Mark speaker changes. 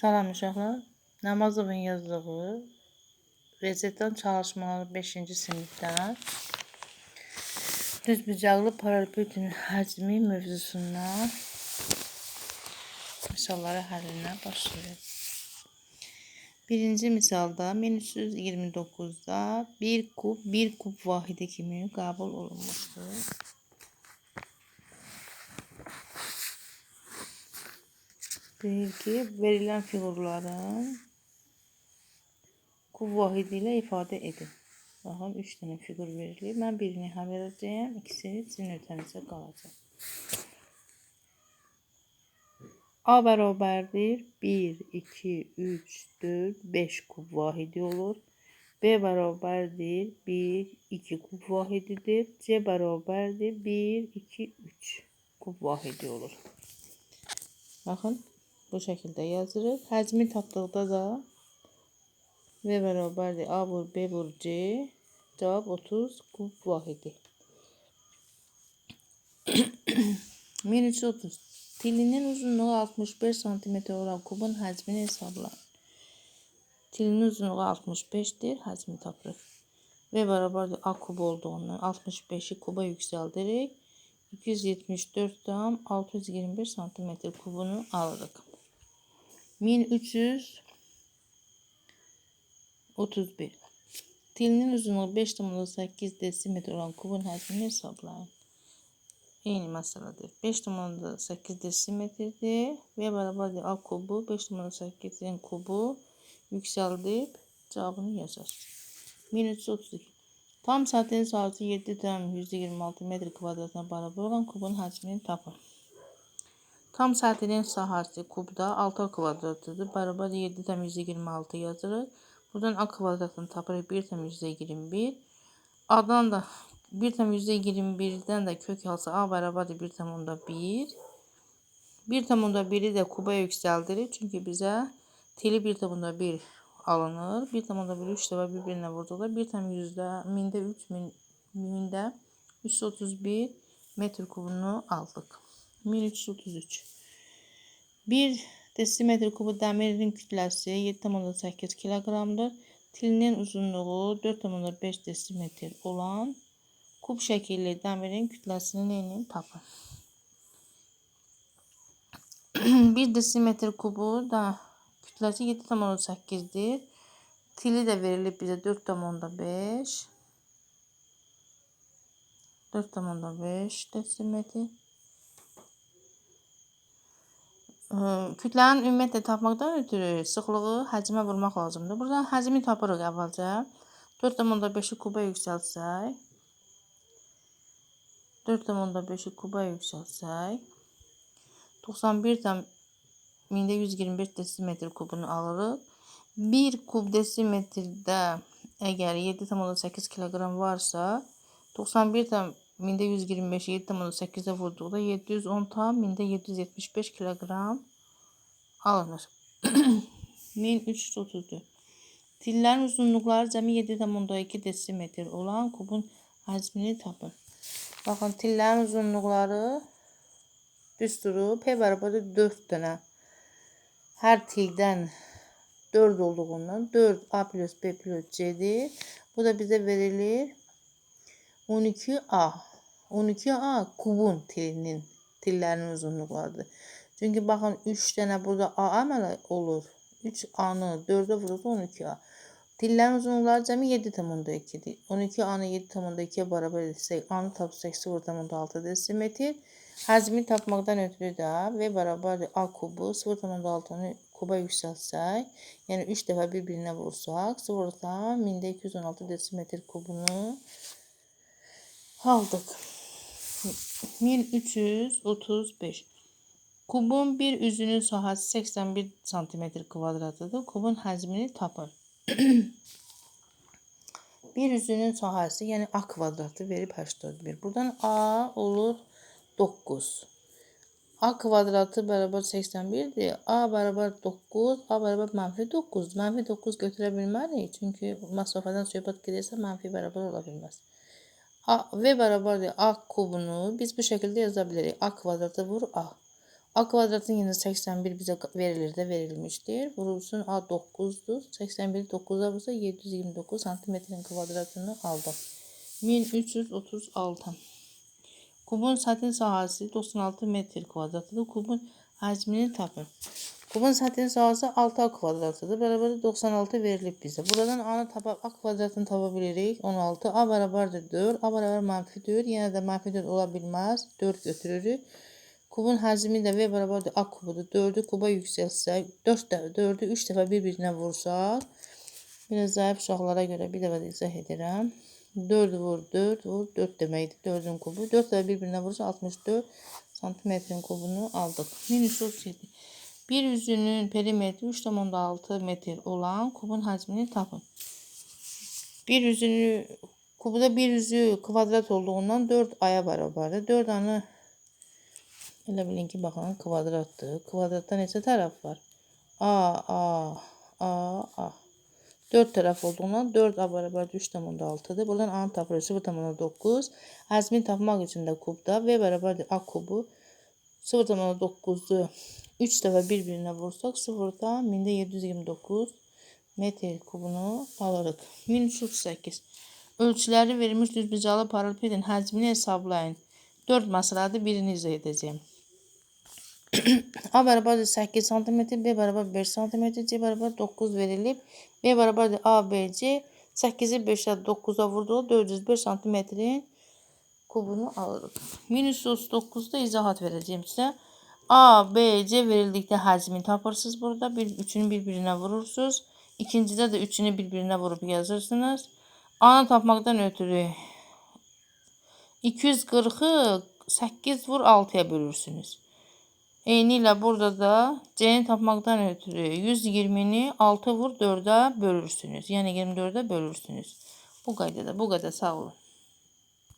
Speaker 1: Salam uşaqlar. Namazovun yazdığı Resetten çalışmaları 5. sınıfta düz bucaqlı paralelpütün həcmi mövzusundan misalları həllinə başlayırıq. Birinci misalda 1329'da bir kub bir kub vahidi kimi qəbul olunmuşdur. Deyir ki, verilen figurların kub vahidi ilə ifadə edin. Baxın, 3 dənə figur verilir. Mən birini hə verəcəyəm, ikisi sizin ötənizə qalacaq. A bərabərdir 1, 2, 3, 4, 5 kub vahidi olur. B bərabərdir 1, 2 kub vahididir. C bərabərdir 1, 2, 3 kub vahidi olur. Bakın bu şekilde yazırıq. Həcmi tapdıqda da V bərabərdir A vur B vur C. Cevap 30 kub vahidi. 1330. Tilinin uzunluğu 65 cm olan kubun həcmini hesablayın. Tilinin uzunluğu 65'dir. Həcmi tapırıq. V bərabərdir A kub olduğundan 65'i kuba yüksəldirik. 274 tam 625 cm kubunu alırıq. 1331 Tilinin uzunluğu 5,8 desimetre olan kubun həcmini hesablayın. Eyni məsələdir. 5,8 desimetrdir və bərabərdir A kubu 5,8-in kubu yüksəldib cavabını yazar. 1332 Tam saatin saati 7,126 metr kvadratına bərabər olan kubun həcmini tapın. Tam saatinin sahəsi kubda 6 kvadratıdır. Bərabər 7,126 yazırıq. Buradan A kvadratını tapırıq 1,121. A'dan da 1,121'den de kök alsa A bərabərdir 1,1. 1,1'i de kuba yükseldirir. Çünkü bize teli 1,1 alınır. 1,1 3 dəfə bir-birinə vurduqda 1 tam yüzdə, mində 3, min, mində 331 metr kubunu aldıq. 1333. 1 desimetr kubu dəmirin kütləsi 7,8 kiloqramdır. Tilinin uzunluğu 4,5 desimetr olan kub şəkilli dəmirin kütləsinin enini tapın. 1 desimetr kubu da kütləsi 7,8'dir. Tili de verilip bize 4,5 4,5 desimetr. Kütlənin ümumiyyətlə tapmaqdan ötürü sıxlığı həcmə vurmaq lazımdır. Buradan həcmi tapırıq əvvəlcə. 4,5-i kuba yüksəltsək. 4,5-i kuba yüksəltsək. 91 tam mində 125 desimetr kubunu alırıq. 1 kub desimetrdə əgər 7,8 kilogram varsa 91 tam mində 125 7,8-ə vurduqda 710 tam mində 775 kilogram alınır. 1334 Tillərin uzunluqları cəmi 7,2 desimetr olan kubun həcmini tapın. Baxın, tillərin uzunluqları düz durub, P bərabərdir 4 dənə her tilden 4 olduğundan 4 A plus B plus C'dir. Bu da bize verilir 12A. 12A kubun tilinin tillerinin uzunluklarıdır. Çünkü bakın 3 tane burada A əməl olur. 3 A'nı 4'e vurursa 12A. Tillerin uzunlukları cəmi 7 tamında 2'dir. 12 A'nı 7 tamında 2'ye beraber etsək, A'nı tapsaq 0 tamında 6 desimetr. Həcmi tapmaqdan ötürü də V bərabərdir A kubu 0,6-nı kuba yüksəltsək, yəni 3 dəfə bir-birinə vursaq, 0,dan 1216 desimetr kubunu aldıq. 1335 Kubun bir üzünün sahəsi 81 cm kvadratıdır. Kubun həcmini tapın. bir üzünün sahəsi, yəni A kvadratı verib 81. Buradan A olur 9. A kvadratı bərabər 81-dir. A bərabər 9, A bərabər mənfi 9. Mənfi 9 götürə bilmərik. Çünki məsafədən söhbət gedirsə mənfi bərabər ola bilməz. A, V bərabərdir A kubunu biz bu şəkildə yaza bilərik. A kvadratı vur A. A kvadratın yine 81 bize verilir de verilmiştir. Vurulsun A 9'dur. 81 9'a vursa 729 santimetrenin kvadratını aldım. 1336. Kubun satin sahası 96 metre kvadratıdır. Kubun hacmini tapın. Kubun satin sahası 6 A kvadratıdır. Beraber 96 verilip bize. Buradan A'nı tapa, A kvadratını tapabilirik. 16. A beraberdir 4. A beraber manfi 4. Yine de manfi 4 olabilmez. 4 götürürük. Kubun hacmi de V beraberdir A kubudur. 4'ü kuba yüksəltsək, 4 dəfə 4'ü 3 dəfə bir-birinə vursaq, biraz zayıf uşaqlara görə bir dəfə də izah edirəm. 4 vur 4 vur 4 deməkdir 4'ün kubu. 4 dəfə bir-birinə vursa 64 santimetrin kubunu aldıq. Minus 37. Bir üzünün perimetri 3,6 metr olan kubun hacmini tapın. Bir üzünü kubuda bir üzü kvadrat olduğundan 4 aya bərabərdir. 4 anı Elə bilin ki, baxın, kvadratdır. Kvadratda neçə tərəf var? A, A, A, A. 4 tərəf olduğundan 4 A bərabər 3,6-dır. Buradan A-nı tapırıq 0,9. Həcmini tapmaq üçün də kubda V bərabərdir A kubu 0,9-u 3 dəfə bir-birinə vursaq 0'dan 1729 metr kubunu alırıq. 1038. Ölçüləri verilmiş düzbucalı paralelpedin həcmini hesablayın. 4 məsələdir, birini izah edəcəyim. A bərabərdir 8 cm, B bərabər 5 cm, C bərabər 9 verilib. B bərabərdir A, B, C. 8-i 5-ə 9-a vurduq. 405 cm-in kubunu alırıq. Minus 39-da izahat verəcəyim sizə. A, B, C verildikdə həcmini tapırsınız burada. Bir, üçünü bir-birinə vurursunuz. İkincidə də üçünü bir-birinə vurub yazırsınız. A-nı tapmaqdan ötürü 240'ı 8 vur 6'ya bölürsünüz. Eyni ilə burada da C-ni tapmaqdan ötürü 120-ni 6 vur 4-ə bölürsünüz. Yəni 24-ə bölürsünüz. Bu qaydada, bu qədər sağ olun.